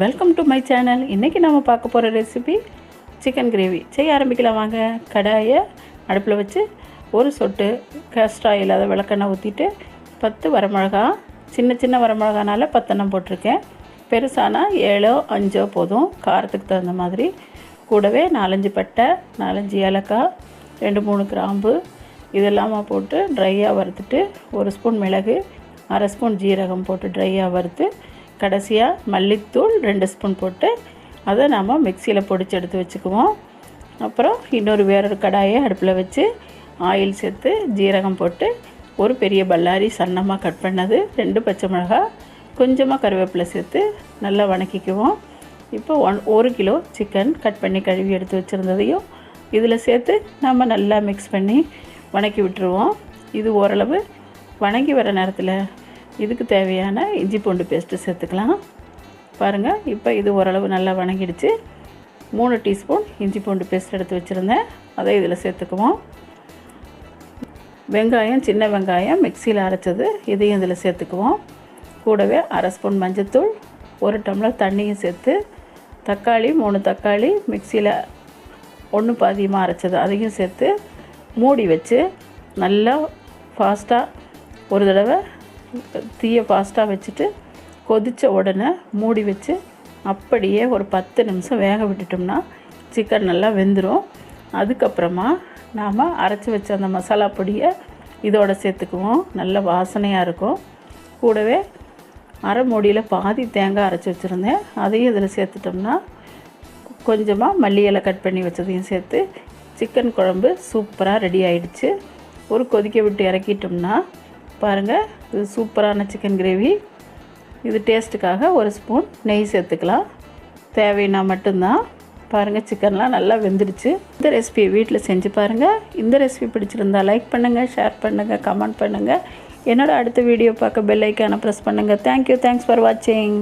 Welcome to my channel இன்றைக்கி நம்ம பார்க்க போகிற ரெசிபி சிக்கன் கிரேவி செய்ய ஆரம்பிக்கலாம் வாங்க. கடாயை அடுப்பில் வச்சு ஒரு சொட்டு கேஸ்ட் ஆயில் அதை விளக்கெண்ணெய் ஊற்றிட்டு பத்து வரமிளகா சின்ன சின்ன வரமிளகானால பத்தெண்ணம் போட்டிருக்கேன். பெருசானா ஏழோ அஞ்சோ போதும். காரத்துக்கு தகுந்த மாதிரி. கூடவே நாலஞ்சு பட்டை நாலஞ்சு ஏலக்காய் ரெண்டு மூணு கிராம்பு. இதெல்லாமா போட்டு ட்ரையாக வறுத்துட்டு ஒரு ஸ்பூன் மிளகு அரை ஸ்பூன் ஜீரகம் போட்டு ட்ரையாக வறுத்து கடைசியாக மல்லித்தூள் ரெண்டு ஸ்பூன் போட்டு அதை நாம் மிக்சியில் பொடிச்சு எடுத்து வச்சுக்குவோம். அப்புறம் இன்னொரு வேறொரு கடாயை அடுப்பில் வச்சு ஆயில் சேர்த்து ஜீரகம் போட்டு ஒரு பெரிய பல்லாரி சன்னமாக கட் பண்ணது ரெண்டு பச்சை மிளகா கொஞ்சமாக கருவேப்பிலை சேர்த்து நல்லா வணக்கிக்குவோம். இப்போ ஒன் ஒரு கிலோ சிக்கன் கட் பண்ணி கழுவி எடுத்து வச்சுருந்ததையும் இதில் சேர்த்து நாம் நல்லா மிக்ஸ் பண்ணி வணக்கி விட்டுருவோம். இது ஓரளவு வணங்கி வர நேரத்தில் இதுக்கு தேவையான இஞ்சி பூண்டு பேஸ்ட்டு சேர்த்துக்கலாம். பாருங்கள் இப்போ இது ஓரளவு நல்லா வணங்கிடுச்சு. மூணு டீஸ்பூன் இஞ்சி பூண்டு பேஸ்ட் எடுத்து வச்சுருந்தேன். அதை இதில் சேர்த்துக்குவோம். வெங்காயம் சின்ன வெங்காயம் மிக்சியில் அரைச்சது இதையும் இதில் சேர்த்துக்குவோம். கூடவே அரை ஸ்பூன் மஞ்சத்தூள் ஒரு டம்ளர் தண்ணியும் சேர்த்து தக்காளி மூணு தக்காளி மிக்சியில் ஒன்று பாதியமாக அரைச்சது அதையும் சேர்த்து மூடி வச்சு நல்லா ஃபாஸ்ட்டாக ஒரு தடவை தீயை ஃபாஸ்ட்டாக வச்சுட்டு கொதித்த உடனே மூடி வச்சு அப்படியே ஒரு பத்து நிமிஷம் வேக விட்டுட்டோம்னா சிக்கன் நல்லா வெந்துடும் அதுக்கப்புறமா நாம் அரைச்சி வச்ச அந்த மசாலா பொடியை இதோட சேர்த்துக்குவோம். நல்ல வாசனையாக இருக்கும். கூடவே அரை மூடியில் பாதி தேங்காய் அரைச்சி வச்சுருந்தேன். அதையும் இதில் சேர்த்துட்டோம்னா கொஞ்சமாக மல்லி இலை கட் பண்ணி வச்சதையும் சேர்த்து சிக்கன் குழம்பு சூப்பராக ரெடி ஆயிடுச்சு. ஒரு கொதிக்க விட்டு இறக்கிட்டோம்னா பாருங்கள் இது சூப்பரான சிக்கன் கிரேவி. இது டேஸ்ட்டுக்காக ஒரு ஸ்பூன் நெய் சேர்த்துக்கலாம். தேவைன்னா மட்டும்தான். பாருங்கள் சிக்கன்லாம் நல்லா வெந்துடுச்சு. இந்த ரெசிபி வீட்டில் செஞ்சு பாருங்கள் இந்த ரெசிபி பிடிச்சிருந்தா லைக் பண்ணுங்கள் ஷேர் பண்ணுங்கள் கமெண்ட் பண்ணுங்கள் என்னோட அடுத்த வீடியோ பார்க்க பெல் ஐக்கானை ப்ரெஸ் பண்ணுங்கள் தேங்க்யூ தேங்க்ஸ் ஃபார் வாட்சிங்